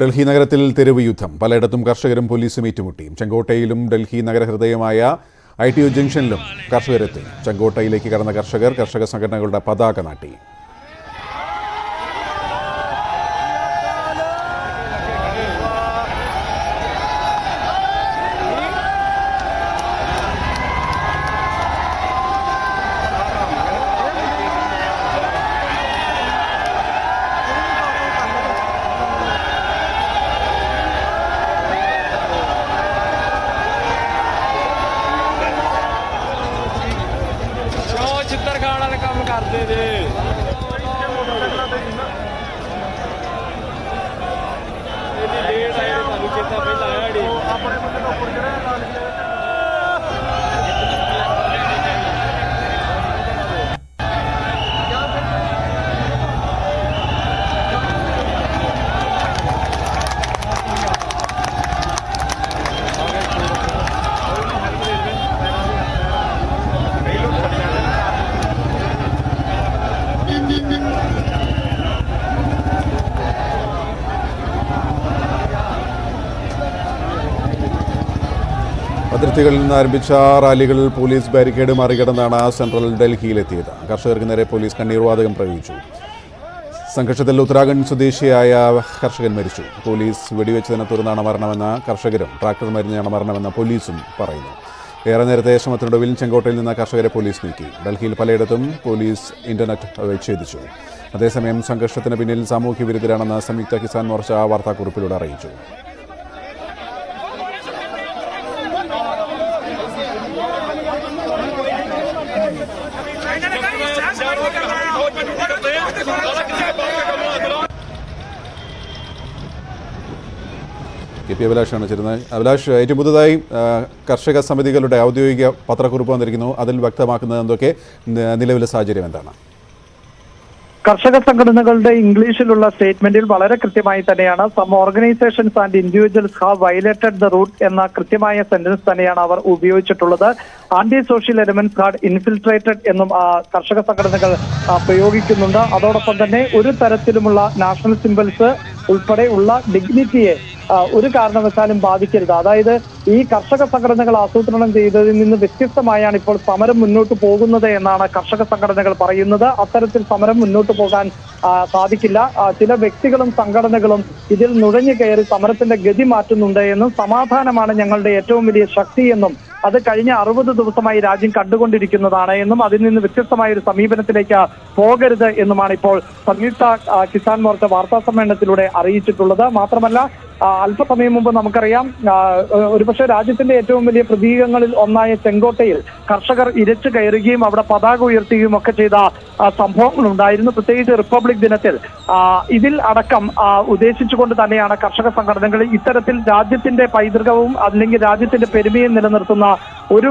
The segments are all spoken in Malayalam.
ഡൽഹി നഗരത്തിൽ തെരുവ് യുദ്ധം. പലയിടത്തും കർഷകരും പോലീസും ഏറ്റുമുട്ടി ചെങ്കോട്ടയിലും ഡൽഹി നഗരഹൃദയമായ ഐ ടി യു ജംഗ്ഷനിലും കർഷകരെത്തി. ചെങ്കോട്ടയിലേക്ക് കടന്ന കർഷകർ കർഷക സംഘടനകളുടെ പതാക നാട്ടി. ਕਰਦੇ ਜੇ ਇਹਦੀ ਡੇਟ ਆਏ ਤੁਹਾਨੂੰ ਚੇਤਾ ਪਹਿਲਾਂ ਆਇਆ ਢੀ അതിർത്തികളിൽ നിന്ന് ആരംഭിച്ച റാലികൾ പോലീസ് ബാരിക്കേഡ് മറികടന്നാണ് സെൻട്രൽ ഡൽഹിയിലെത്തിയത്. കർഷകർക്ക് നേരെ പോലീസ് കണ്ണീർവാതകം പ്രയോഗിച്ചു. സംഘർഷത്തിൽ ഉത്തരാഖണ്ഡ് സ്വദേശിയായ കർഷകൻ മരിച്ചു. പോലീസ് വെടിവെച്ചതിനെ തുടർന്നാണ് മരണമെന്ന് കർഷകരും ട്രാക്ടർ മരിഞ്ഞാണ് മരണമെന്ന് പോലീസും പറയുന്നു. ഏറെ നേരത്തെ ശ്രമത്തിനൊടുവിൽ ചെങ്കോട്ടയിൽ നിന്ന് കർഷകരെ പോലീസ് നീക്കി. ഡൽഹിയിൽ പലയിടത്തും പോലീസ് ഇന്റർനെറ്റ് വിച്ഛേദിച്ചു അതേസമയം സംഘർഷത്തിന് പിന്നിൽ സാമൂഹ്യ വിരുദ്ധരാണെന്ന് സംയുക്ത കിസാൻ മോർച്ച വാർത്താക്കുറിപ്പിലൂടെ അറിയിച്ചു. കെ പി അഭിലാഷാണ് ചേരുന്നത്. അഭിലാഷ് ഏറ്റവും പുതുതായി കർഷക സമിതികളുടെ ഔദ്യോഗിക പത്രക്കുറിപ്പ് വന്നിരിക്കുന്നു. അതിൽ വ്യക്തമാക്കുന്നത് എന്തൊക്കെ? നിലവിലെ സാഹചര്യം എന്താണ്? കർഷക സംഘടനകളുടെ ഇംഗ്ലീഷിലുള്ള സ്റ്റേറ്റ്മെന്റിൽ വളരെ കൃത്യമായി തന്നെയാണ്. Some organisations and individuals have violated the route എന്ന കൃത്യമായ സെന്റൻസ് തന്നെയാണ് അവർ ഉപയോഗിച്ചിട്ടുള്ളത്. Anti social elements had infiltrated എന്നും കർഷക സംഘടനകൾ പ്രയോഗിക്കുന്നുണ്ട്. അതോടൊപ്പം തന്നെ ഒരു തരത്തിലുമുള്ള നാഷണൽ സിംബൽസ് ഉൾപ്പെടെ ഉള്ള ഡിഗ്നിറ്റിയെ ഒരു കാരണവശാലും ബാധിക്കരുത്. അതായത് ഈ കർഷക സംഘടനകൾ ആസൂത്രണം ചെയ്തതിൽ നിന്ന് വ്യത്യസ്തമായാണ് ഇപ്പോൾ സമരം മുന്നോട്ട് പോകുന്നത് എന്നാണ് കർഷക സംഘടനകൾ പറയുന്നത്. അത്തരത്തിൽ സമരം മുന്നോട്ട് പോകാൻ സാധിക്കില്ല. ചില വ്യക്തികളും സംഘടനകളും ഇതിൽ നുഴഞ്ഞു കയറി സമരത്തിന്റെ ഗതി മാറ്റുന്നുണ്ട് എന്നും സമാധാനമാണ് ഞങ്ങളുടെ ഏറ്റവും വലിയ ശക്തി എന്നും അത് കഴിഞ്ഞ അറുപത് ദിവസമായി രാജ്യം കണ്ടുകൊണ്ടിരിക്കുന്നതാണ് എന്നും അതിൽ നിന്ന് വ്യത്യസ്തമായ ഒരു സമീപനത്തിലേക്ക് പോകരുത് എന്നുമാണ് ഇപ്പോൾ സംയുക്ത കിസാൻ മോർച്ച വാർത്താ സമ്മേളനത്തിലൂടെ അറിയിച്ചിട്ടുള്ളത്. മാത്രമല്ല അല്പസമയം മുമ്പ് നമുക്കറിയാം ഒരുപക്ഷെ രാജ്യത്തിന്റെ ഏറ്റവും വലിയ പ്രതീകങ്ങളിൽ ഒന്നായ ചെങ്കോട്ടയിൽ കർഷകർ ഇരച്ചു കയറുകയും അവിടെ പതാക ഉയർത്തുകയും ഒക്കെ ചെയ്ത സംഭവങ്ങൾ ഉണ്ടായിരുന്നു പ്രത്യേകിച്ച് റിപ്പബ്ലിക് ദിനത്തിൽ. ഇതിൽ അടക്കം ഉദ്ദേശിച്ചുകൊണ്ട് തന്നെയാണ് കർഷക സംഘടനകൾ ഇത്തരത്തിൽ രാജ്യത്തിന്റെ പൈതൃകവും അല്ലെങ്കിൽ രാജ്യത്തിന്റെ പെരുമയും നിലനിർത്തുന്ന ഒരു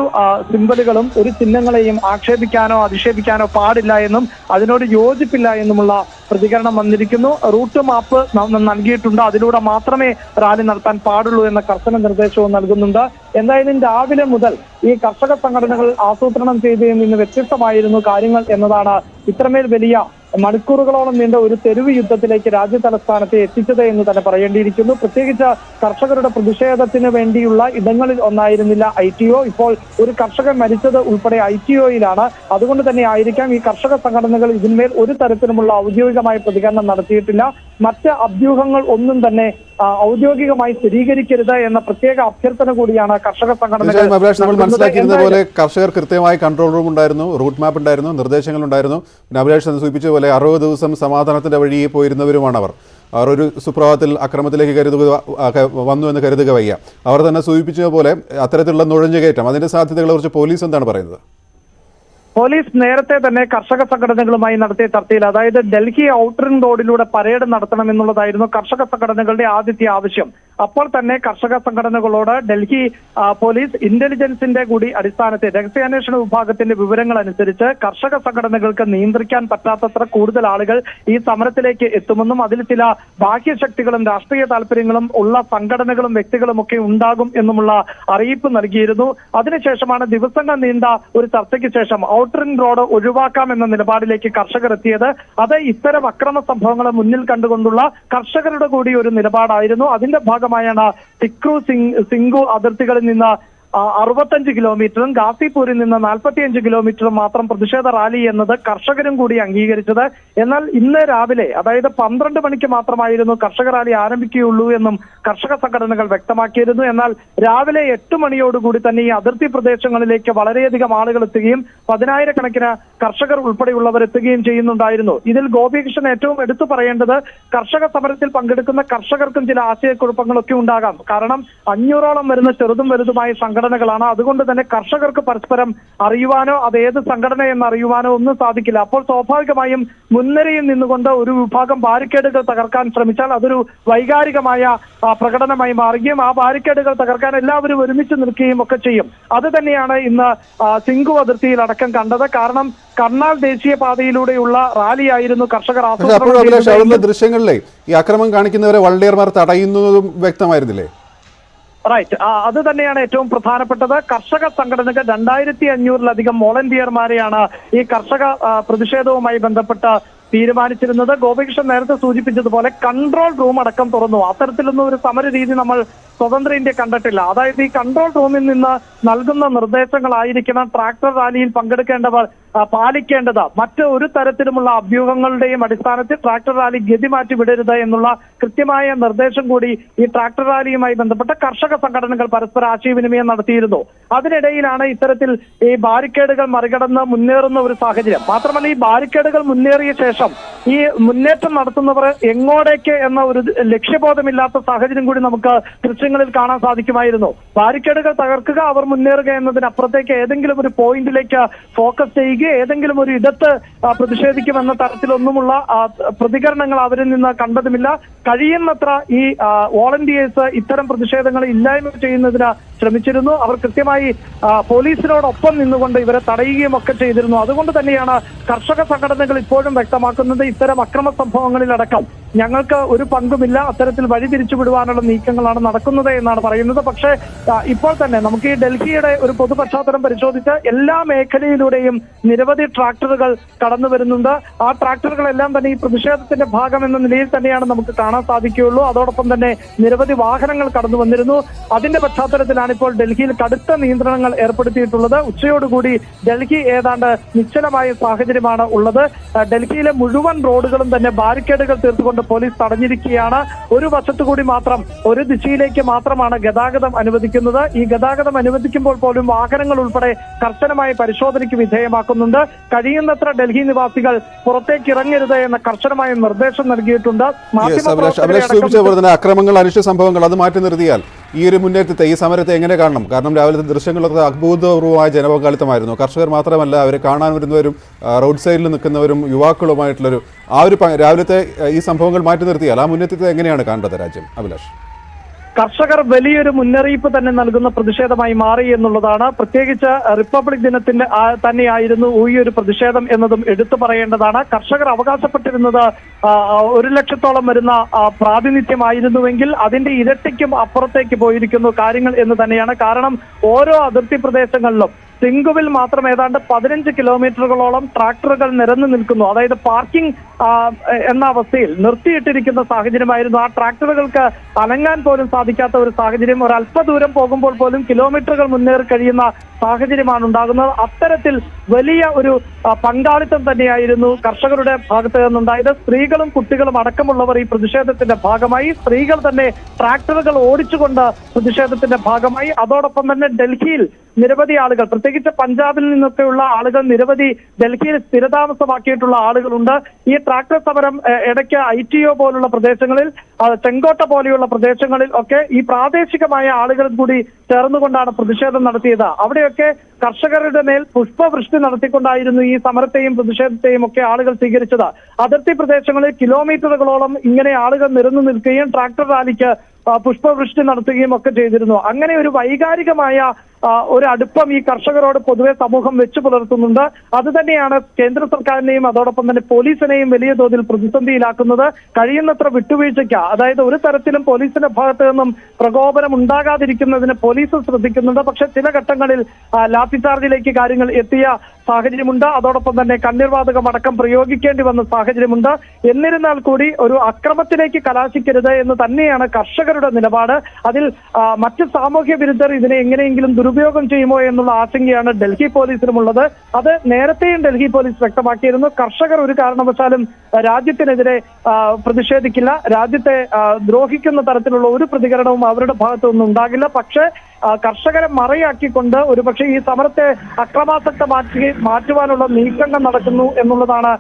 സിമ്പലുകളും ഒരു ചിഹ്നങ്ങളെയും ആക്ഷേപിക്കാനോ അധിക്ഷേപിക്കാനോ പാടില്ല എന്നും അതിനോട് യോജിപ്പില്ല എന്നുമുള്ള പ്രതികരണം വന്നിരിക്കുന്നു. റൂട്ട് മാപ്പ് നൽകിയിട്ടുണ്ട്. അതിലൂടെ മാത്രമേ റാലി നടത്താൻ പാടുള്ളൂ എന്ന കർശന നിർദ്ദേശവും നൽകുന്നുണ്ട്. എന്തായാലും രാവിലെ മുതൽ ഈ കർഷക സംഘടനകൾ ആസൂത്രണം ചെയ്തതിൽ നിന്ന് വ്യത്യസ്തമായിരുന്നു കാര്യങ്ങൾ എന്നതാണ് ഇത്രമേൽ വലിയ മണിക്കൂറുകളോളം നീണ്ട ഒരു തെരുവ് യുദ്ധത്തിലേക്ക് രാജ്യ തലസ്ഥാനത്തെ എത്തിച്ചത് എന്ന് തന്നെ പറയേണ്ടിയിരിക്കുന്നു. പ്രത്യേകിച്ച് കർഷകരുടെ പ്രതിഷേധത്തിന് വേണ്ടിയുള്ള ഇടങ്ങളിൽ ഒന്നായിരുന്നില്ല ഐ ടി ഒ. ഇപ്പോൾ ഒരു കർഷകൻ മരിച്ചത് ഉൾപ്പെടെ ഐ ടി ഒയിലാണ്. അതുകൊണ്ട് തന്നെ ആയിരിക്കാം ഈ കർഷക സംഘടനകൾ ഇതിന്മേൽ ഒരു തരത്തിലുമുള്ള ഔദ്യോഗികമായ പ്രതികരണം നടത്തിയിട്ടില്ല. മറ്റ് അഭ്യൂഹങ്ങൾ ഒന്നും തന്നെ ഔദ്യോഗികമായി സ്ഥിരീകരിക്കരുത് എന്ന പ്രത്യേക അഭ്യർത്ഥന കൂടിയാണ് കർഷക സംഘടന നമ്മൾ. മനസ്സിലാക്കിയിരുന്ന പോലെ കർഷകർ കൃത്യമായി കൺട്രോൾ റൂം ഉണ്ടായിരുന്നു റൂട്ട് മാപ്പ് ഉണ്ടായിരുന്നു നിർദ്ദേശങ്ങൾ ഉണ്ടായിരുന്നു പിന്നെ അഭിലാഷ് തന്നെ സൂചിപ്പിച്ച പോലെ അറുപത് ദിവസം സമാധാനത്തിന്റെ വഴി പോയിരുന്നവരുമാണ് അവർ. അവർ ഒരു സുപ്രഭാതത്തിൽ അക്രമത്തിലേക്ക് കരുതുക വന്നു എന്ന് കരുതുക വയ്യ. അവർ തന്നെ സൂചിപ്പിച്ചതുപോലെ അത്തരത്തിലുള്ള നുഴഞ്ഞുകയറ്റം അതിന്റെ സാധ്യതകളെ കുറിച്ച് പോലീസ് എന്താണ് പറയുന്നത്? പോലീസ് നേരത്തെ തന്നെ കർഷക സംഘടനകളുമായി നടത്തിയ ചർച്ചയിൽ അതായത് ഡൽഹി ഔട്ടറിംഗ് റോഡിലൂടെ പരേഡ് നടത്തണമെന്നുള്ളതായിരുന്നു കർഷക സംഘടനകളുടെ ആദ്യത്തെ ആവശ്യം. അപ്പോൾ തന്നെ കർഷക സംഘടനകളോട് ഡൽഹി പോലീസ് ഇന്റലിജൻസിന്റെ കൂടി അടിസ്ഥാനത്തിൽ രഹസ്യാന്വേഷണ വിഭാഗത്തിന്റെ വിവരങ്ങൾ അനുസരിച്ച് കർഷക സംഘടനകൾക്ക് നിയന്ത്രിക്കാൻ പറ്റാത്തത്ര കൂടുതൽ ആളുകൾ ഈ സമരത്തിലേക്ക് എത്തുമെന്നും അതിൽ ചില ബാഹ്യശക്തികളും രാഷ്ട്രീയ താല്പര്യങ്ങളും ഉള്ള സംഘടനകളും വ്യക്തികളും ഒക്കെ ഉണ്ടാകും എന്നുമുള്ള അറിയിപ്പ് നൽകിയിരുന്നു. അതിനുശേഷമാണ് ദിവസങ്ങൾ നീണ്ട ഒരു ചർച്ചയ്ക്ക് ശേഷം ഔട്ടറിംഗ് റോഡ് ഒഴിവാക്കാം എന്ന നിലപാടിലേക്ക് കർഷകർ എത്തിയത്. അത് ഇത്തരം അക്രമ സംഭവങ്ങളെ മുന്നിൽ കണ്ടുകൊണ്ടുള്ള കർഷകരുടെ കൂടി ഒരു നിലപാടായിരുന്നു. അതിന്റെ ഭാഗമായാണ് ടിക്രു സിംഗ് സിംഗു അതിർത്തികളിൽ നിന്ന് അറുപത്തഞ്ച് കിലോമീറ്ററും ഗാസിപൂരിൽ നിന്ന് നാൽപ്പത്തിയഞ്ച് കിലോമീറ്ററും മാത്രം പ്രതിഷേധ റാലി എന്നത് കർഷകരും കൂടി അംഗീകരിച്ചത്. എന്നാൽ ഇന്ന് രാവിലെ അതായത് പന്ത്രണ്ട് മണിക്ക് മാത്രമായിരുന്നു കർഷക റാലി ആരംഭിക്കുകയുള്ളൂ എന്നും കർഷക സംഘടനകൾ വ്യക്തമാക്കിയിരുന്നു. എന്നാൽ രാവിലെ എട്ട് മണിയോടുകൂടി തന്നെ ഈ അതിർത്തി പ്രദേശങ്ങളിലേക്ക് വളരെയധികം ആളുകൾ എത്തുകയും പതിനായിരക്കണക്കിന് കർഷകർ ഉൾപ്പെടെയുള്ളവർ എത്തുകയും ചെയ്യുന്നുണ്ടായിരുന്നു. ഇതിൽ ഗോപികൃഷ്ണൻ ഏറ്റവും എടുത്തു പറയേണ്ടത് കർഷക സമരത്തിൽ പങ്കെടുക്കുന്ന കർഷകർക്കും ചില ആശയക്കുഴപ്പങ്ങളൊക്കെ ഉണ്ടാകാം. കാരണം അഞ്ഞൂറോളം വരുന്ന ചെറുതും വലുതുമായ സംഘടനകളാണ്. അതുകൊണ്ട് തന്നെ കർഷകർക്ക് പരസ്പരം അറിയുവാനോ അത് ഏത് സംഘടന എന്ന് അറിയുവാനോ ഒന്നും സാധിക്കില്ല. അപ്പോൾ സ്വാഭാവികമായും മുൻനിരയിൽ നിന്നുകൊണ്ട് ഒരു വിഭാഗം ബാരിക്കേഡുകൾ തകർക്കാൻ ശ്രമിച്ചാൽ അതൊരു വൈകാരികമായ പ്രകടനമായി മാറുകയും ആ ബാരിക്കേഡുകൾ തകർക്കാൻ എല്ലാവരും ഒരുമിച്ച് നിൽക്കുകയും ഒക്കെ ചെയ്യും. അത് തന്നെയാണ് ഇന്ന് സിംഗു അതിർത്തിയിൽ അടക്കം കണ്ടത്. കാരണം കർണാൽ ദേശീയപാതയിലൂടെയുള്ള റാലിയായിരുന്നു കർഷകർ ആസൂത്രണം ദൃശ്യങ്ങളിലെ ഈ അക്രമം കാണിക്കുന്നവരെ വളണ്ടിയർമാർ തടയുന്നതും വ്യക്തമായിരുന്നില്ലേ? റൈറ്റ് അത് തന്നെയാണ് ഏറ്റവും പ്രധാനപ്പെട്ടത്. കർഷക സംഘടനകൾ രണ്ടായിരത്തി അഞ്ഞൂറിലധികം വോളണ്ടിയർമാരെയാണ് ഈ കർഷക പ്രതിഷേധവുമായി ബന്ധപ്പെട്ട് തീരുമാനിച്ചിരുന്നത്. ഗോപികൃഷ്ണൻ നേരത്തെ സൂചിപ്പിച്ചതുപോലെ കൺട്രോൾ റൂം അടക്കം തുറന്നു. അത്തരത്തിലൊന്നും ഒരു സമര രീതി നമ്മൾ സ്വതന്ത്ര ഇന്ത്യ കണ്ടിട്ടില്ല. അതായത് ഈ കൺട്രോൾ റൂമിൽ നിന്ന് നൽകുന്ന നിർദ്ദേശങ്ങളായിരിക്കണം ട്രാക്ടർ റാലിയിൽ പങ്കെടുക്കേണ്ടവർ പാലിക്കേണ്ടത്. മറ്റ് ഒരു തരത്തിലുമുള്ള അഭ്യൂഹങ്ങളുടെയും അടിസ്ഥാനത്തിൽ ട്രാക്ടർ റാലി ഗതി മാറ്റി വിടരുത് എന്നുള്ള കൃത്യമായ നിർദ്ദേശം കൂടി ഈ ട്രാക്ടർ റാലിയുമായി ബന്ധപ്പെട്ട കർഷക സംഘടനകൾ പരസ്പര ആശയവിനിമയം നടത്തിയിരുന്നു. അതിനിടയിലാണ് ഇത്തരത്തിൽ ഈ ബാരിക്കേഡുകൾ മറികടന്ന് മുന്നേറുന്ന ഒരു സാഹചര്യം. മാത്രമല്ല ഈ ബാരിക്കേഡുകൾ മുന്നേറിയ ശേഷം ഈ മുന്നേറ്റം നടത്തുന്നവർ എങ്ങോടേക്ക് എന്ന ഒരു ലക്ഷ്യബോധമില്ലാത്ത സാഹചര്യം കൂടി നമുക്ക് ദൃശ്യങ്ങളിൽ കാണാൻ സാധിക്കുമായിരുന്നു. ബാരിക്കേഡുകൾ തകർക്കുക അവർ മുന്നേറുക എന്നതിനപ്പുറത്തേക്ക് ഏതെങ്കിലും ഒരു പോയിന്റിലേക്ക് ഫോക്കസ് ചെയ്യുക ഏതെങ്കിലും ഒരു ഇടത്ത് പ്രതിഷേധിക്കുമെന്ന തരത്തിലൊന്നുമുള്ള പ്രതികരണങ്ങൾ അവരിൽ നിന്ന് കണ്ടതുമില്ല. കഴിയുന്നത്ര ഈ വോളണ്ടിയേഴ്സ് ഇത്തരം പ്രതിഷേധങ്ങൾ ഇല്ലായ്മ ചെയ്യുന്നതിന് ശ്രമിച്ചിരുന്നു. അവർ കൃത്യമായി പോലീസിനോടൊപ്പം നിന്നുകൊണ്ട് ഇവരെ തടയുകയും ഒക്കെ ചെയ്തിരുന്നു. അതുകൊണ്ട് തന്നെയാണ് കർഷക സംഘടനകൾ ഇപ്പോഴും വ്യക്തമാക്കുന്നത് ഇത്തരം അക്രമ സംഭവങ്ങളിലടക്കം ഞങ്ങൾക്ക് ഒരു പങ്കുമില്ല. അത്തരത്തിൽ വഴി തിരിച്ചുവിടുവാനുള്ള നീക്കങ്ങളാണ് നടക്കുന്നത് എന്നാണ് പറയുന്നത്. പക്ഷേ ഇപ്പോൾ തന്നെ നമുക്ക് ഈ ഡൽഹിയുടെ ഒരു പൊതു പശ്ചാത്തലം പരിശോധിച്ച് എല്ലാ മേഖലയിലൂടെയും നിരവധി ട്രാക്ടറുകൾ കടന്നു വരുന്നുണ്ട്. ആ ട്രാക്ടറുകളെല്ലാം തന്നെ ഈ പ്രതിഷേധത്തിന്റെ ഭാഗം എന്ന നിലയിൽ തന്നെയാണ് നമുക്ക് കാണാൻ സാധിക്കുകയുള്ളൂ. അതോടൊപ്പം തന്നെ നിരവധി വാഹനങ്ങൾ കടന്നു വന്നിരുന്നു. അതിന്റെ പശ്ചാത്തലത്തിലാണ് ഇപ്പോൾ ഡൽഹിയിൽ കടുത്ത നിയന്ത്രണങ്ങൾ ഏർപ്പെടുത്തിയിട്ടുള്ളത്. ഉച്ചയോടുകൂടി ഡൽഹി ഏതാണ്ട് നിശ്ചലമായ സാഹചര്യമാണ് ഉള്ളത്. ഡൽഹിയിലെ മുഴുവൻ റോഡുകളും തന്നെ ബാരിക്കേഡുകൾ തീർത്തുകൊണ്ട് പോലീസ് തടഞ്ഞിരിക്കുകയാണ്. ഒരു വശത്തു കൂടി മാത്രം ഒരു ദിശയിലേക്ക് മാത്രമാണ് ഗതാഗതം അനുവദിക്കുന്നത്. ഈ ഗതാഗതം അനുവദിക്കുമ്പോൾ പോലും വാഹനങ്ങൾ ഉൾപ്പെടെ കർശനമായ പരിശോധനയ്ക്ക് വിധേയമാക്കുന്നുണ്ട്. കഴിയുന്നത്ര ഡൽഹി നിവാസികൾ പുറത്തേക്ക് ഇറങ്ങരുത് എന്ന കർശനമായ നിർദ്ദേശം നൽകിയിട്ടുണ്ട്. അക്രമങ്ങൾ അനിഷ്ട സംഭവങ്ങൾ അത് മാറ്റി നിർത്തിയാൽ ഈ ഒരു മുന്നേറ്റത്തെ ഈ സമരത്തെ എങ്ങനെ കാണണം? കാരണം രാവിലത്തെ ദൃശ്യങ്ങളൊക്കെ അഭൂതപൂർവമായ ജനപങ്കാളിത്തമായിരുന്നു. കർഷകർ മാത്രമല്ല അവരെ കാണാൻ വരുന്നവരും റോഡ് സൈഡിൽ നിൽക്കുന്നവരും യുവാക്കളുമായിട്ടുള്ളൊരു ആ ഒരു രാവിലത്തെ ഈ സംഭവങ്ങൾ മാറ്റി നിർത്തിയാൽ ആ മുന്നേറ്റത്തെ എങ്ങനെയാണ് കാണേണ്ടത് രാജ്യം? അഭിലാഷ്. കർഷകർ വലിയൊരു മുന്നറിയിപ്പ് തന്നെ നൽകുന്ന പ്രതിഷേധമായി മാറി എന്നുള്ളതാണ്. പ്രത്യേകിച്ച് റിപ്പബ്ലിക് ദിനത്തിന്റെ തന്നെയായിരുന്നു ഈ ഒരു പ്രതിഷേധം എന്നതും എടുത്തു പറയേണ്ടതാണ്. കർഷകർ അവകാശപ്പെട്ടിരുന്നത് ഒരു ലക്ഷത്തോളം വരുന്ന പ്രാതിനിധ്യമായിരുന്നുവെങ്കിൽ അതിന്റെ ഇരട്ടിക്കും അപ്പുറത്തേക്ക് പോയിരിക്കുന്നു കാര്യങ്ങൾ എന്ന് തന്നെയാണ്. കാരണം ഓരോ അതിർത്തി പ്രദേശങ്ങളിലും സിംഗുവിൽ മാത്രം ഏതാണ്ട് പതിനഞ്ച് കിലോമീറ്ററുകളോളം ട്രാക്ടറുകൾ നിരന്നു നിൽക്കുന്നു. അതായത് പാർക്കിംഗ് എന്ന അവസ്ഥയിൽ നിർത്തിയിട്ടിരിക്കുന്ന സാഹചര്യമായിരുന്നു. ആ ട്രാക്ടറുകൾക്ക് അനങ്ങാൻ പോലും സാധിക്കാത്ത ഒരു സാഹചര്യം. ഒരു അല്പദൂരം പോകുമ്പോൾ പോലും കിലോമീറ്ററുകൾ മുന്നേറി കഴിയുന്ന സാഹചര്യമാണ് ഉണ്ടാകുന്നത്. അത്തരത്തിൽ വലിയ ഒരു പങ്കാളിത്തം തന്നെയായിരുന്നു കർഷകരുടെ ഭാഗത്ത് നിന്നുണ്ടായത്. സ്ത്രീകളും കുട്ടികളും അടക്കമുള്ളവർ ഈ പ്രതിഷേധത്തിന്റെ ഭാഗമായി. സ്ത്രീകൾ തന്നെ ട്രാക്ടറുകൾ ഓടിച്ചുകൊണ്ട് പ്രതിഷേധത്തിന്റെ ഭാഗമായി. അതോടൊപ്പം തന്നെ ഡൽഹിയിൽ നിരവധി ആളുകൾ പ്രത്യേകിച്ച് പഞ്ചാബിൽ നിന്നൊക്കെയുള്ള ആളുകൾ നിരവധി ഡൽഹിയിൽ സ്ഥിരതാമസമാക്കിയിട്ടുള്ള ആളുകളുണ്ട്. ഈ ട്രാക്ടർ സമരം ഇടയ്ക്ക് ഐ ടി ഒ പോലുള്ള പ്രദേശങ്ങളിൽ ചെങ്കോട്ട പോലെയുള്ള പ്രദേശങ്ങളിൽ ഒക്കെ ഈ പ്രാദേശികമായ ആളുകളും കൂടി ചേർന്നുകൊണ്ടാണ് പ്രതിഷേധം നടത്തിയത്. അവിടെയൊക്കെ കർഷകരുടെ മേൽ പുഷ്പവൃഷ്ടി നടത്തിക്കൊണ്ടായിരുന്നു ഈ സമരത്തെയും പ്രതിഷേധത്തെയും ഒക്കെ ആളുകൾ സ്വീകരിച്ചത്. അതിർത്തി പ്രദേശങ്ങളിൽ കിലോമീറ്ററുകളോളം ഇങ്ങനെ ആളുകൾ നിരന്നു നിൽക്കുകയും ട്രാക്ടർ റാലിക്ക് പുഷ്പവൃഷ്ടി നടത്തുകയും ഒക്കെ ചെയ്തിരുന്നു. അങ്ങനെ ഒരു വൈകാരികമായ ഒരു അടുപ്പം ഈ കർഷകരോട് പൊതുവെ സമൂഹം വെച്ചു പുലർത്തുന്നുണ്ട്. അത് തന്നെയാണ് കേന്ദ്ര സർക്കാരിനെയും അതോടൊപ്പം തന്നെ പോലീസിനെയും വലിയ തോതിൽ പ്രതിസന്ധിയിലാക്കുന്നത്. കഴിയുന്നത്ര വിട്ടുവീഴ്ചയ്ക്ക്. അതായത് ഒരു തരത്തിലും പോലീസിന്റെ ഭാഗത്ത് നിന്നും പ്രകോപനം ഉണ്ടാകാതിരിക്കുന്നതിന് പോലീസ് ശ്രദ്ധിക്കുന്നുണ്ട്. പക്ഷെ ചില ഘട്ടങ്ങളിൽ ലാത്തി ചാർജിലേക്ക് കാര്യങ്ങൾ എത്തിയ സാഹചര്യമുണ്ട്. അതോടൊപ്പം തന്നെ കണ്ണീർവാതകം അടക്കം പ്രയോഗിക്കേണ്ടി വന്ന സാഹചര്യമുണ്ട്. എന്നിരുന്നാൽ കൂടി ഒരു അക്രമത്തിലേക്ക് കലാശിക്കരുത് എന്ന് തന്നെയാണ് കർഷകരുടെ നിലപാട്. അതിൽ മറ്റ് സാമൂഹ്യ വിരുദ്ധർ ഇതിനെ എങ്ങനെയെങ്കിലും ദുരുപയോഗം ചെയ്യുമോ എന്നുള്ള ആശങ്കയാണ് ഡൽഹി പോലീസിനുമുള്ളത്. അത് നേരത്തെയും ഡൽഹി പോലീസ് വ്യക്തമാക്കിയിരുന്നു. കർഷകർ ഒരു കാരണവശാലും രാജ്യത്തിനെതിരെ പ്രതിഷേധിക്കില്ല. രാജ്യത്തെ ദ്രോഹിക്കുന്ന തരത്തിലുള്ള ഒരു പ്രതികരണവും അവരുടെ ഭാഗത്തുനിന്നും ഉണ്ടാകില്ല. പക്ഷേ കർഷകരെ മറയാക്കിക്കൊണ്ട് ഒരുപക്ഷെ ഈ സമരത്തെ അക്രമാസക്തമാക്കി മാറ്റുവാനുള്ള നീക്കങ്ങൾ നടക്കുന്നു എന്നുള്ളതാണ്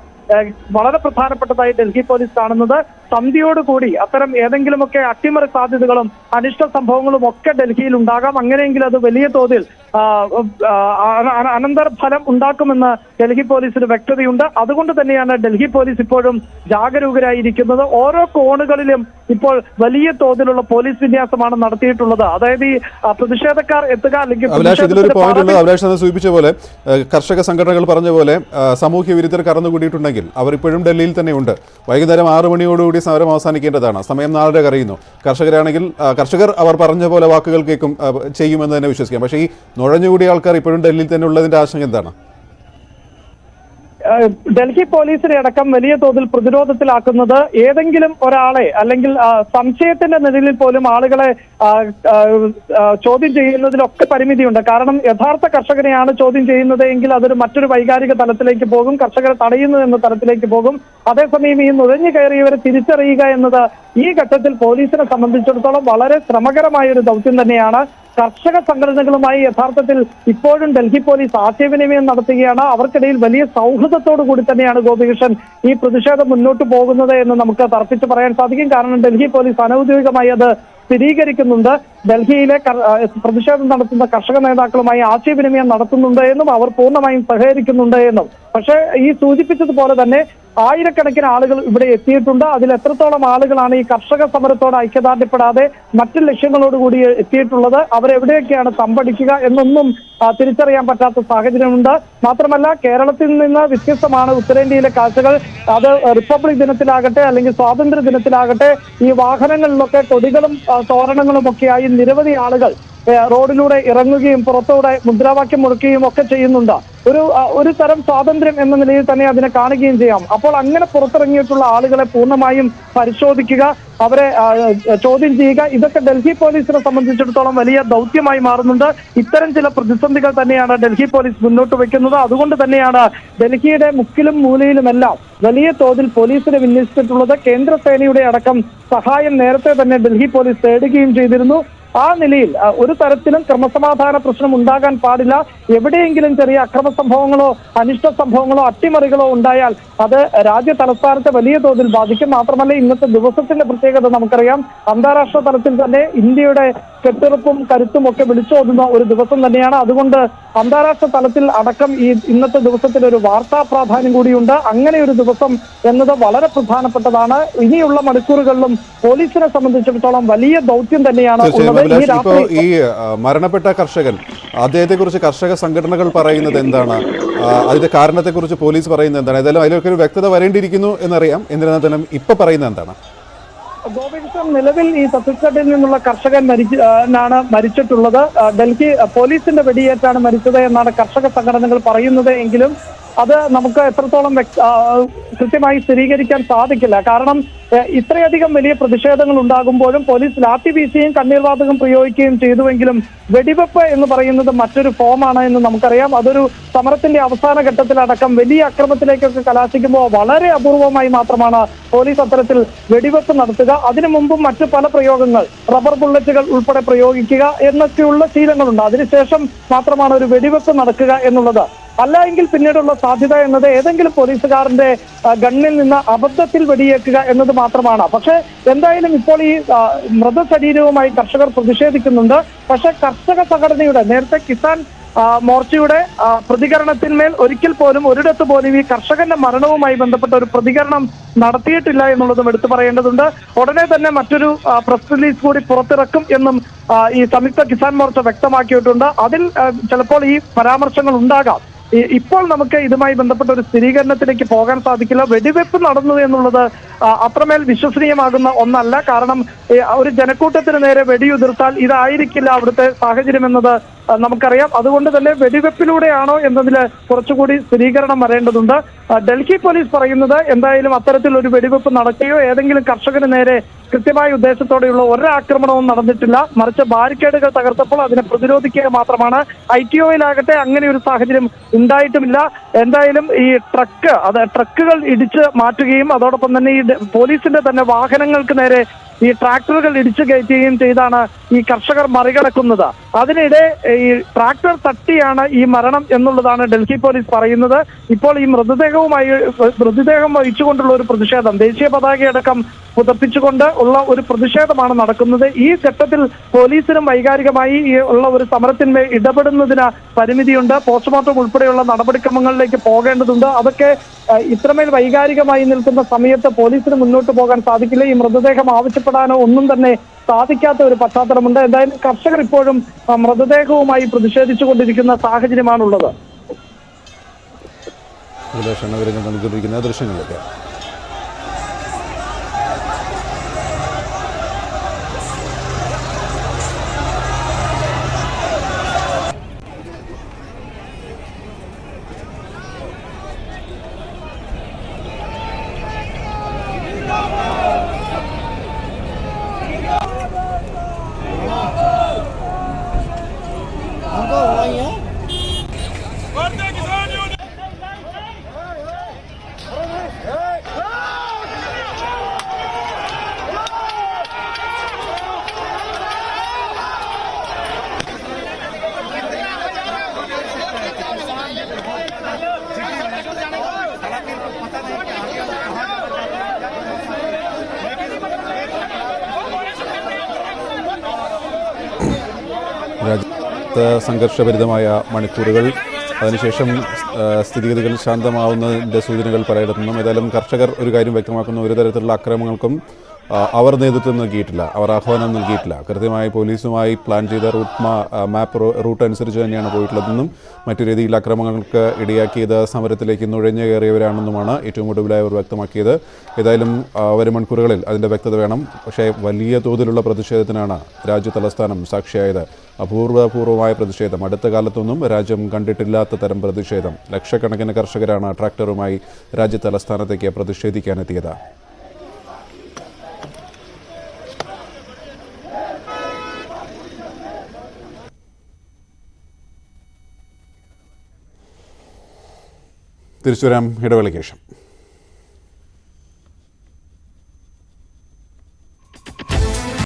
വളരെ പ്രധാനപ്പെട്ടതായി ഡൽഹി പോലീസ് കാണുന്നത്. സന്ധിയോടുകൂടി അത്തരം ഏതെങ്കിലുമൊക്കെ അട്ടിമറി സാധ്യതകളും അനിഷ്ട സംഭവങ്ങളും ഒക്കെ ഡൽഹിയിൽ ഉണ്ടാകാം. അങ്ങനെയെങ്കിൽ അത് വലിയ തോതിൽ അനന്തരഫലം ഉണ്ടാക്കുമെന്ന് ഡൽഹി പോലീസിന് വ്യക്തതയുണ്ട്. അതുകൊണ്ട് തന്നെയാണ് ഡൽഹി പോലീസ് ഇപ്പോഴും ജാഗരൂകരായിരിക്കുന്നത്. ഓരോ കോണുകളിലും ഇപ്പോൾ വലിയ തോതിലുള്ള പോലീസ് വിന്യാസമാണ് നടത്തിയിട്ടുള്ളത്. അതായത് ഈ പ്രതിഷേധക്കാർ എത്തുക അല്ലെങ്കിൽ അഭിലാഷ് ഇതിലൊരു പോയിന്റ് ഉള്ളത് പാതയിൽ- അഭിലാഷ് സൂചിപ്പിച്ച പോലെ കർഷക സംഘടനകൾ പറഞ്ഞ പോലെ സാമൂഹ്യ വിരുദ്ധർ കടന്നുകൂടിയിട്ടുണ്ടെങ്കിൽ അവർ ഇപ്പോഴും ഡൽഹിയിൽ തന്നെയുണ്ട്. വൈകുന്നേരം ആറ് മണിയോടുകൂടി സമരം അവസാനിക്കേണ്ടതാണ്. സമയം നാളെ കറിയുന്നു കർഷകരാണെങ്കിൽ കർഷകർ അവർ പറഞ്ഞ പോലെ വാക്കുകൾ കേൾക്കും ചെയ്യുമെന്ന് തന്നെ വിശ്വസിക്കാം. പക്ഷേ ഈ നുഴഞ്ഞുകൂടിയ ആൾക്കാർ ഇപ്പോഴും ഡൽഹിയിൽ തന്നെ ഉള്ളതിന്റെ ആശങ്ക എന്താണ്? ഡൽഹി പോലീസിനെ അടക്കം വലിയ തോതിൽ പ്രതിരോധത്തിലാക്കുന്നത് ഏതെങ്കിലും ഒരാളെ അല്ലെങ്കിൽ സംശയത്തിന്റെ നിലയിൽ പോലും ആളുകളെ ചോദ്യം ചെയ്യുന്നതിലൊക്കെ പരിമിതിയുണ്ട്. കാരണം യഥാർത്ഥ കർഷകനെയാണ് ചോദ്യം ചെയ്യുന്നത് എങ്കിൽ അതൊരു മറ്റൊരു വൈകാരിക തലത്തിലേക്ക് പോകും കർഷകരെ തടയുന്നു എന്ന തലത്തിലേക്ക് പോകും. അതേസമയം ഈ നുഴഞ്ഞു കയറിയവരെ തിരിച്ചറിയുക എന്നത് ഈ ഘട്ടത്തിൽ പോലീസിനെ സംബന്ധിച്ചിടത്തോളം വളരെ ശ്രമകരമായ ഒരു ദൗത്യം തന്നെയാണ്. കർഷക സംഘടനകളുമായി യഥാർത്ഥത്തിൽ ഇപ്പോഴും ഡൽഹി പോലീസ് ആശയവിനിമയം നടത്തുകയാണ്. അവർക്കിടയിൽ വലിയ സൗഹൃദത്തോടു കൂടി തന്നെയാണ് ഗോപികൃഷ്ണൻ ഈ പ്രതിഷേധം മുന്നോട്ട് പോകുന്നത് എന്ന് നമുക്ക് തർപ്പിച്ച് പറയാൻ സാധിക്കും. കാരണം ഡൽഹി പോലീസ് അനൌദ്യോഗികമായി അത് സ്ഥിരീകരിക്കുന്നുണ്ട്. ഡൽഹിയിലെ പ്രതിഷേധം നടത്തുന്ന കർഷക നേതാക്കളുമായി ആശയവിനിമയം നടത്തുന്നുണ്ട് എന്നും അവർ പൂർണമായും സഹകരിക്കുന്നുണ്ട് എന്നും. പക്ഷേ ഈ സൂചിപ്പിച്ചതുപോലെ തന്നെ ആയിരക്കണക്കിന് ആളുകൾ ഇവിടെ എത്തിയിട്ടുണ്ട്. അതിൽ എത്രത്തോളം ആളുകളാണ് ഈ കർഷക സമരത്തോട് ഐക്യദാർഢ്യപ്പെടാതെ മറ്റു ലക്ഷ്യങ്ങളോടുകൂടി എത്തിയിട്ടുള്ളത്? അവരെവിടെയൊക്കെയാണ് തമ്പടിക്കുക എന്നൊന്നും തിരിച്ചറിയാൻ പറ്റാത്ത സാഹചര്യമുണ്ട്. മാത്രമല്ല കേരളത്തിൽ നിന്ന് വ്യത്യസ്തമാണ് ഉത്തരേന്ത്യയിലെ കാഴ്ചകൾ. അത് റിപ്പബ്ലിക് ദിനത്തിലാകട്ടെ അല്ലെങ്കിൽ സ്വാതന്ത്ര്യ ദിനത്തിലാകട്ടെ ഈ വാഹനങ്ങളിലൊക്കെ കൊടികളും തോരണങ്ങളും ഒക്കെയായി നിരവധി ആളുകൾ റോഡിലൂടെ ഇറങ്ങുകയും പുറത്തൂടെ മുദ്രാവാക്യം മുഴക്കുകയും ഒക്കെ ചെയ്യുന്നുണ്ട്. ഒരു ഒരു തരം സ്വാതന്ത്ര്യം എന്ന നിലയിൽ തന്നെ അതിനെ കാണുകയും ചെയ്യാം. അപ്പോൾ അങ്ങനെ പുറത്തിറങ്ങിയിട്ടുള്ള ആളുകളെ പൂർണമായും പരിശോധിക്കുക അവരെ ചോദ്യം ചെയ്യുക. ഇതൊക്കെ ഡൽഹി പോലീസിനെ സംബന്ധിച്ചിടത്തോളം വലിയ ദൗത്യമായി മാറുന്നുണ്ട്. ഇത്തരം ചില പ്രതിസന്ധികൾ തന്നെയാണ് ഡൽഹി പോലീസ് മുന്നോട്ട് വെക്കുന്നത് അതുകൊണ്ട് തന്നെയാണ് ഡൽഹിയുടെ മുക്കിലും മൂലയിലുമെല്ലാം വലിയ തോതിൽ പോലീസിനെ വിന്യസിച്ചിട്ടുള്ളത്. കേന്ദ്ര സേനയുടെ അടക്കം സഹായം നേരത്തെ തന്നെ ഡൽഹി പോലീസ് തേടുകയും ചെയ്തിരുന്നു. ആ നിലയിൽ ഒരു തരത്തിലും ക്രമസമാധാന പ്രശ്നം ഉണ്ടാകാൻ പാടില്ല. എവിടെയെങ്കിലും ചെറിയ അക്രമ സംഭവങ്ങളോ അനിഷ്ട സംഭവങ്ങളോ അട്ടിമറികളോ ഉണ്ടായാൽ അത് രാജ്യ തലസ്ഥാനത്തെ വലിയ തോതിൽ ബാധിക്കും. മാത്രമല്ല ഇന്നത്തെ ദിവസത്തിന്റെ പ്രത്യേകത നമുക്കറിയാം. അന്താരാഷ്ട്ര തലത്തിൽ തന്നെ ഇന്ത്യയുടെ കെട്ടുറപ്പും കരുത്തും ഒക്കെ വിളിച്ചോതുന്ന ഒരു ദിവസം തന്നെയാണ്. അതുകൊണ്ട് അന്താരാഷ്ട്ര തലത്തിൽ അടക്കം ഈ ഇന്നത്തെ ദിവസത്തിൽ ഒരു വാർത്താ പ്രാധാന്യം കൂടിയുണ്ട്. അങ്ങനെ ഒരു ദിവസം എന്നത് വളരെ പ്രധാനപ്പെട്ടതാണ്. ഇനിയുള്ള മണിക്കൂറുകളിലും പോലീസിനെ സംബന്ധിച്ചിടത്തോളം വലിയ ദൗത്യം തന്നെയാണ് ഈ മരണപ്പെട്ട കർഷകൻ അദ്ദേഹത്തെക്കുറിച്ച് കർഷക സംഘടനകൾ പറയുന്നത് എന്താണ്? അതിന്റെ കാരണത്തെ കുറിച്ച് പോലീസ് പറയുന്നത് എന്താണ്? ഏതായാലും അതിലൊക്കെ ഒരു വ്യക്തത വരേണ്ടിയിരിക്കുന്നു എന്നറിയാം. എന്നിരുന്നാൽ തന്നെ ഇപ്പൊ പറയുന്നത് എന്താണ്? ഗോപികൃഷ്ണൻ നിലവിൽ ഈ ഛത്തീസ്ഗഡിൽ നിന്നുള്ള കർഷകൻ മരിച്ചു എന്നാണ് മരിച്ചിട്ടുള്ളത്. ഡൽഹി പോലീസിന്റെ വെടിയേറ്റാണ് മരിച്ചത് എന്നാണ് കർഷക സംഘടനകൾ പറയുന്നത് എങ്കിലും അത് നമുക്ക് എത്രത്തോളം കൃത്യമായി സ്ഥിരീകരിക്കാൻ സാധിക്കില്ല. കാരണം ഇത്രയധികം വലിയ പ്രതിഷേധങ്ങൾ ഉണ്ടാകുമ്പോഴും പോലീസ് ലാത്തി വീശുകയും കണ്ണീർവാതകം പ്രയോഗിക്കുകയും ചെയ്തുവെങ്കിലും വെടിവെപ്പ് എന്ന് പറയുന്നത് മറ്റൊരു ഫോമാണ് എന്ന് നമുക്കറിയാം. അതൊരു സമരത്തിന്റെ അവസാന ഘട്ടത്തിലടക്കം വലിയ അക്രമത്തിലേക്കൊക്കെ കലാശിക്കുമ്പോൾ വളരെ അപൂർവമായി മാത്രമാണ് പോലീസ് അത്തരത്തിൽ വെടിവെപ്പ് നടത്തുക. അതിനു മുമ്പും മറ്റു പല പ്രയോഗങ്ങൾ റബ്ബർ ബുള്ളറ്റുകൾ ഉൾപ്പെടെ പ്രയോഗിക്കുക എന്നൊക്കെയുള്ള ശീലങ്ങളുണ്ട്. അതിനുശേഷം മാത്രമാണ് ഒരു വെടിവെപ്പ് നടക്കുക എന്നുള്ളത്. അല്ല എങ്കിൽ പിന്നീടുള്ള സാധ്യത എന്നത് ഏതെങ്കിലും പോലീസുകാരന്റെ ഗണ്ണിൽ നിന്ന് അബദ്ധത്തിൽ വെടിയേക്കുക എന്നത് മാത്രമാണ്. പക്ഷെ എന്തായാലും ഇപ്പോൾ ഈ മൃതശരീരവുമായി കർഷകർ പ്രതിഷേധിക്കുന്നുണ്ട്. പക്ഷെ കർഷക സംഘടനയുടെ നേരത്തെ കിസാൻ മോർച്ചയുടെ പ്രതികരണത്തിന്മേൽ ഒരിക്കൽ പോലും ഒരിടത്ത് പോലും ഈ കർഷകന്റെ മരണവുമായി ബന്ധപ്പെട്ട ഒരു പ്രതികരണം നടത്തിയിട്ടില്ല എന്നുള്ളതും എടുത്തു പറയേണ്ടതുണ്ട്. ഉടനെ തന്നെ മറ്റൊരു പ്രസ് റിലീസ് കൂടി പുറത്തിറക്കും എന്നും ഈ സംയുക്ത കിസാൻ മോർച്ച വ്യക്തമാക്കിയിട്ടുണ്ട്. അതിൽ ചിലപ്പോൾ ഈ പരാമർശങ്ങൾ ഉണ്ടാകാം. ഇപ്പോൾ നമുക്ക് ഇതുമായി ബന്ധപ്പെട്ട ഒരു സ്ഥിരീകരണത്തിലേക്ക് പോകാൻ സാധിക്കില്ല. വെടിവെപ്പ് നടന്നു എന്നുള്ളത് അത്രമേൽ വിശ്വസനീയമാകുന്ന ഒന്നല്ല. കാരണം ഒരു ജനക്കൂട്ടത്തിന് നേരെ വെടിയുതിർത്താൽ ഇതായിരിക്കില്ല അവിടുത്തെ സാഹചര്യം എന്നത്. നമുക്കറിയാം. അതുകൊണ്ട് തന്നെ വെടിവെപ്പിലൂടെയാണോ എന്നതിൽ കുറച്ചുകൂടി സ്ഥിരീകരണം വരേണ്ടതുണ്ട്. ഡൽഹി പോലീസ് പറയുന്നത് എന്തായാലും അത്തരത്തിൽ ഒരു വെടിവെപ്പ് നടക്കുകയോ ഏതെങ്കിലും കർഷകന് നേരെ കൃത്യമായ ഉദ്ദേശത്തോടെയുള്ള ഒരാക്രമണവും നടന്നിട്ടില്ല. മറിച്ച് ബാരിക്കേഡുകൾ തകർത്തപ്പോൾ അതിനെ പ്രതിരോധിക്കുക മാത്രമാണ്. ഐ ടി ഒയിലാകട്ടെ അങ്ങനെ ഒരു സാഹചര്യം ഉണ്ടായിട്ടുമില്ല. എന്തായാലും ഈ ട്രക്ക് അത് ട്രക്കുകൾ ഇടിച്ച് മാറ്റുകയും അതോടൊപ്പം തന്നെ ഈ പോലീസിന്റെ തന്നെ വാഹനങ്ങൾക്ക് നേരെ ഈ ട്രാക്ടറുകൾ ഇടിച്ചു കയറ്റുകയും ചെയ്താണ് ഈ കർഷകർ മറികടക്കുന്നത്. അതിനിടെ ഈ ട്രാക്ടർ തട്ടിയാണ് ഈ മരണം എന്നുള്ളതാണ് ഡൽഹി പോലീസ് പറയുന്നത്. ഇപ്പോൾ ഈ മൃതദേഹവുമായി മൃതദേഹം വഹിച്ചുകൊണ്ടുള്ള ഒരു പ്രതിഷേധം ദേശീയ പതാകയടക്കം പുതപ്പിച്ചുകൊണ്ട് ഉള്ള ഒരു പ്രതിഷേധമാണ് നടക്കുന്നത്. ഈ ഘട്ടത്തിൽ പോലീസിനും വൈകാരികമായി ഉള്ള ഒരു സമരത്തിന്മേൽ ഇടപെടുന്നതിന് പരിമിതിയുണ്ട്. പോസ്റ്റ്മോർട്ടം ഉൾപ്പെടെയുള്ള നടപടിക്രമങ്ങളിലേക്ക് പോകേണ്ടതുണ്ട്. അതൊക്കെ ഇത്രമേൽ വൈകാരികമായി നിൽക്കുന്ന സമയത്ത് പോലീസിന് മുന്നോട്ട് പോകാൻ സാധിക്കില്ല. ഈ മൃതദേഹം ആവശ്യപ്പെടാനോ ഒന്നും തന്നെ സാധിക്കാത്ത ഒരു പശ്ചാത്തലമുണ്ട്. എന്തായാലും കർഷകർ ഇപ്പോഴും മൃതദേഹവുമായി പ്രതിഷേധിച്ചുകൊണ്ടിരിക്കുന്ന സാഹചര്യമാണുള്ളത്. ദൃശ്യങ്ങളിലേക്ക് രാജ്യത്ത് സംഘർഷഭരിതമായ മണിക്കൂറുകൾ അതിനുശേഷം സ്ഥിതിഗതികൾ ശാന്തമാവുന്നതിന്റെ സൂചനകൾ പലയിടത്തുനിന്നും. ഏതായാലും കർഷകർ ഒരു കാര്യം വ്യക്തമാക്കുന്ന. ഒരു തരത്തിലുള്ള അക്രമങ്ങൾക്കും അവർ നേതൃത്വം നൽകിയിട്ടില്ല. അവർ ആഹ്വാനം നൽകിയിട്ടില്ല. കൃത്യമായി പോലീസുമായി പ്ലാൻ ചെയ്ത റൂട്ട് മാപ്പ് റൂട്ട് അനുസരിച്ച് തന്നെയാണ് പോയിട്ടുള്ളതെന്നും മറ്റു രീതിയിൽ അക്രമങ്ങൾക്ക് ഇടയാക്കിയത് സമരത്തിലേക്ക് നുഴഞ്ഞു കയറിയവരാണെന്നുമാണ് ഏറ്റവും ഒടുവിലായി അവർ വ്യക്തമാക്കിയത്. ഏതായാലും വരും മണിക്കൂറുകളിൽ അതിന്റെ വ്യക്തത വേണം. പക്ഷേ വലിയ തോതിലുള്ള പ്രതിഷേധത്തിനാണ് രാജ്യ തലസ്ഥാനം സാക്ഷിയായത്. അപൂർവപൂർവമായ പ്രതിഷേധം. അടുത്ത കാലത്തൊന്നും രാജ്യം കണ്ടിട്ടില്ലാത്ത തരം പ്രതിഷേധം. ലക്ഷക്കണക്കിന് കർഷകരാണ് ട്രാക്ടറുമായി രാജ്യ തലസ്ഥാനത്തേക്ക് പ്രതിഷേധിക്കാനെത്തിയത്. തിരിച്ചുവരാം ഇടവേളയ്ക്ക് ശേഷം.